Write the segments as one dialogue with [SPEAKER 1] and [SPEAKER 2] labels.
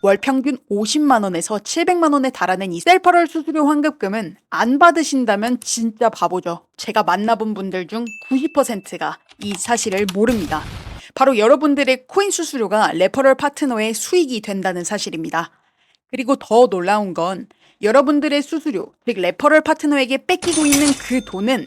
[SPEAKER 1] 월 평균 50만 원에서 700만 원에 달하는 이 셀퍼럴 수수료 환급금은 안 받으신다면 진짜 바보죠. 제가 만나본 분들 중 90%가 이 사실을 모릅니다. 바로 여러분들의 코인 수수료가 레퍼럴 파트너의 수익이 된다는 사실입니다. 그리고 더 놀라운 건 여러분들의 수수료, 즉 레퍼럴 파트너에게 뺏기고 있는 그 돈은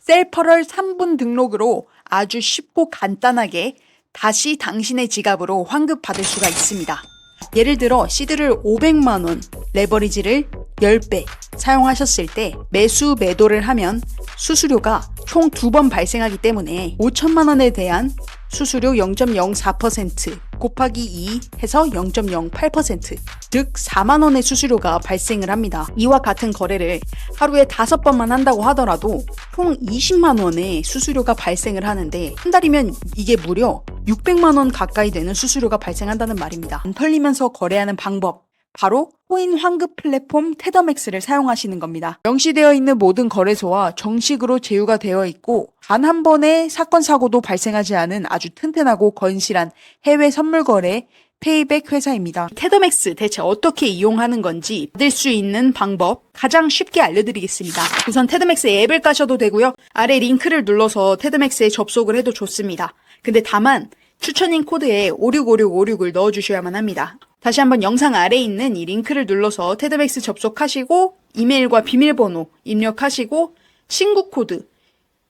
[SPEAKER 1] 셀퍼럴 3분 등록으로 아주 쉽고 간단하게 다시 당신의 지갑으로 환급받을 수가 있습니다. 예를 들어 시드를 500만원, 레버리지를 10배 사용하셨을 때 매수 매도를 하면 수수료가 총 두 번 발생하기 때문에 5천만 원에 대한 수수료 0.04% 곱하기 2 해서 0.08%, 즉 4만 원의 수수료가 발생을 합니다. 이와 같은 거래를 하루에 5번만 한다고 하더라도 총 20만 원의 수수료가 발생을 하는데 한 달이면 이게 무려 600만 원 가까이 되는 수수료가 발생한다는 말입니다. 안 털리면서 거래하는 방법 바로 코인 환급 플랫폼 테더맥스를 사용하시는 겁니다. 명시되어 있는 모든 거래소와 정식으로 제휴가 되어 있고 단 한 번의 사건 사고도 발생하지 않은 아주 튼튼하고 건실한 해외 선물 거래 페이백 회사입니다. 테더맥스 대체 어떻게 이용하는 건지 받을 수 있는 방법 가장 쉽게 알려드리겠습니다. 우선 테더맥스 앱을 까셔도 되고요. 아래 링크를 눌러서 테더맥스에 접속을 해도 좋습니다. 근데 다만 추천인 코드에 565656을 넣어주셔야만 합니다. 다시 한번 영상 아래에 있는 이 링크를 눌러서 테드맥스 접속하시고 이메일과 비밀번호 입력하시고 신고 코드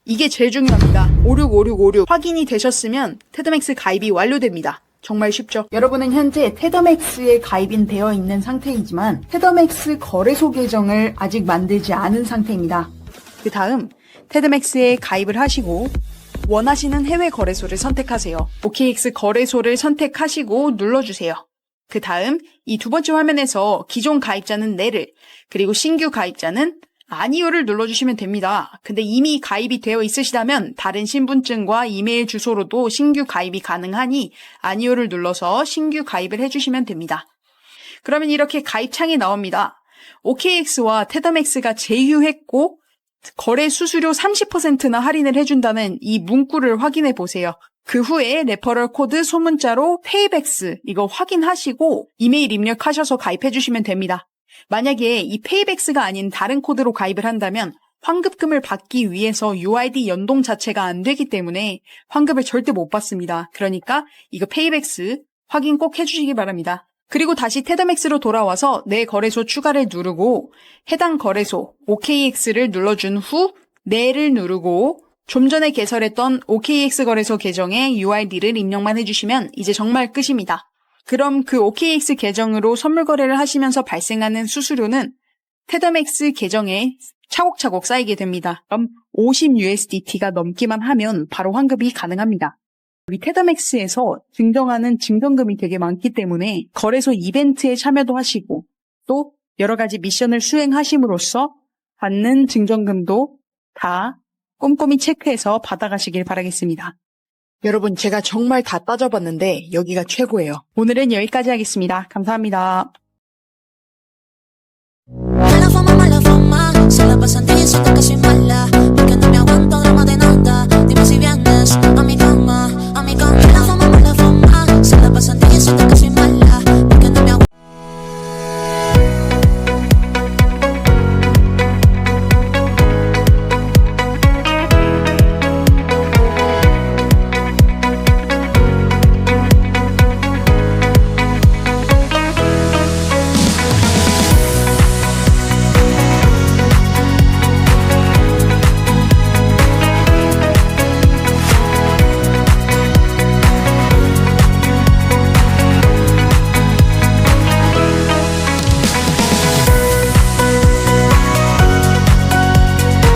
[SPEAKER 1] 이게 제일 중요합니다. 565656 확인이 되셨으면 테드맥스 가입이 완료됩니다. 정말 쉽죠? 여러분은 현재 테더맥스에 가입인 되어 있는 상태이지만 테더맥스 거래소 계정을 아직 만들지 않은 상태입니다. 그 다음 테드맥스에 가입을 하시고 원하시는 해외 거래소를 선택하세요. OKX 거래소를 선택하시고 눌러주세요. 그 다음 이 두 번째 화면에서 기존 가입자는 네를 그리고 신규 가입자는 아니요를 눌러주시면 됩니다. 근데 이미 가입이 되어 있으시다면 다른 신분증과 이메일 주소로도 신규 가입이 가능하니 아니요를 눌러서 신규 가입을 해주시면 됩니다. 그러면 이렇게 가입창이 나옵니다. OKX와 테더맥스가 제휴했고 거래 수수료 30%나 할인을 해준다는 이 문구를 확인해 보세요. 그 후에 레퍼럴 코드 소문자로 페이백스 이거 확인하시고 이메일 입력하셔서 가입해 주시면 됩니다. 만약에 이 페이백스가 아닌 다른 코드로 가입을 한다면 환급금을 받기 위해서 UID 연동 자체가 안 되기 때문에 환급을 절대 못 받습니다. 그러니까 이거 페이백스 확인 꼭 해주시기 바랍니다. 그리고 다시 테더맥스로 돌아와서 내 거래소 추가를 누르고 해당 거래소 OKX를 눌러준 후 내를 누르고 좀 전에 개설했던 OKX 거래소 계정에 UID를 입력만 해주시면 이제 정말 끝입니다. 그럼 그 OKX 계정으로 선물 거래를 하시면서 발생하는 수수료는 테더맥스 계정에 차곡차곡 쌓이게 됩니다. 그럼 50USDT가 넘기만 하면 바로 환급이 가능합니다. 여기 테더맥스에서 증정하는 증정금이 되게 많기 때문에 거래소 이벤트에 참여도 하시고 또 여러 가지 미션을 수행하심으로써 받는 증정금도 다 꼼꼼히 체크해서 받아가시길 바라겠습니다. 여러분, 제가 정말 다 따져봤는데 여기가 최고예요. 오늘은 여기까지 하겠습니다. 감사합니다.